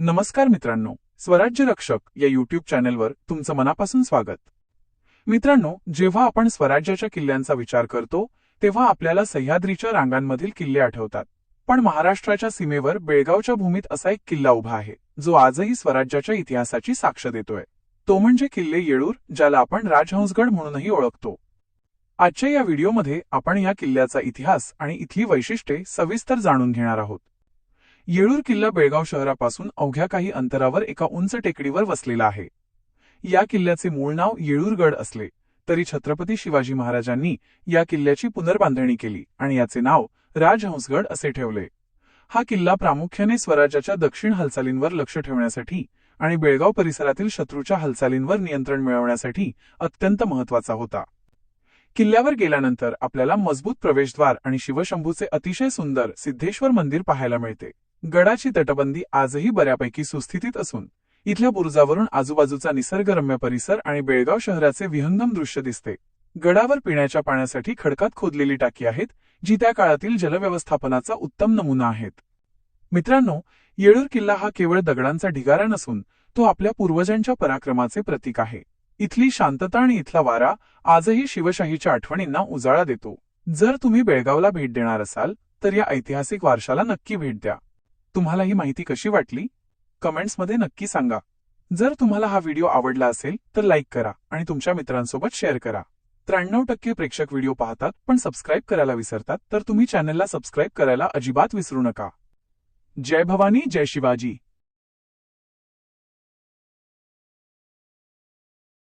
नमस्कार मित्रांनो स्वराज्य रक्षक या युट्यूब चॅनेलवर तुमचं मनापासून स्वागत. मित्रांनो जेव्हा आपण स्वराज्याच्या किल्ल्यांचा विचार करतो तेव्हा आपल्याला सह्याद्रीच्या रांगांमधील किल्ले आठवतात. पण महाराष्ट्राच्या सीमेवर बेळगावच्या भूमीत असा एक किल्ला उभा आहे जो आजही स्वराज्याच्या इतिहासाची साक्ष देतोय. तो म्हणजे किल्ले येळूर ज्याला आपण राजहंसगड म्हणूनही ओळखतो. आजच्या या व्हिडिओमध्ये आपण या किल्ल्याचा इतिहास आणि इथली वैशिष्ट्ये सविस्तर जाणून घेणार आहोत. येळूर किल्ला बेळगाव शहरापासून अवघ्या काही अंतरावर एका उंच टेकडीवर वसलेला आहे. या किल्ल्याचे मूळ नाव येळूरगड असले तरी छत्रपती शिवाजी महाराजांनी या किल्ल्याची पुनर्बांधणी केली आणि याचे नाव राजहंसगड असे ठेवले. हा किल्ला प्रामुख्याने स्वराज्याच्या दक्षिण हालचालींवर लक्ष ठेवण्यासाठी आणि बेळगाव परिसरातील शत्रूच्या हालचालींवर नियंत्रण मिळवण्यासाठी अत्यंत महत्त्वाचा होता. किल्ल्यावर गेल्यानंतर आपल्याला मजबूत प्रवेशद्वार आणि शिवशंभूचे अतिशय सुंदर सिद्धेश्वर मंदिर पाहायला मिळते. गडाची तटबंदी आजही बऱ्यापैकी सुस्थितीत असून इथल्या बुरुजावरून आजूबाजूचा निसर्गरम्य परिसर आणि बेळगाव शहराचे विहंगम दृश्य दिसते. गडावर पिण्याच्या पाण्यासाठी खडकात खोदलेली टाकी आहेत जी त्या काळातील जलव्यवस्थापनाचा उत्तम नमुना आहेत. मित्रांनो येळूर किल्ला हा केवळ दगडांचा ढिगारा नसून तो आपल्या पूर्वजांच्या पराक्रमाचे प्रतीक आहे. इथली शांतता आणि इथला वारा आजही शिवशाहीच्या आठवणींना उजाळा देतो. जर तुम्ही बेळगावला भेट देणार असाल तर या ऐतिहासिक वारशाला नक्की भेट द्या. तुम्हाला ही माहिती कशी वाटली? कमेंट्समध्ये नक्की सांगा. जर तुम्हाला हा व्हिडिओ आवडला असेल तर लाईक करा आणि तुमच्या मित्रांसोबत शेअर करा. त्र्याण्णव टक्के प्रेक्षक व्हिडिओ पाहतात पण सबस्क्राईब करायला विसरतात तर तुम्ही चॅनलला सबस्क्राईब करायला अजिबात विसरू नका. जय भवानी जय शिवाजी.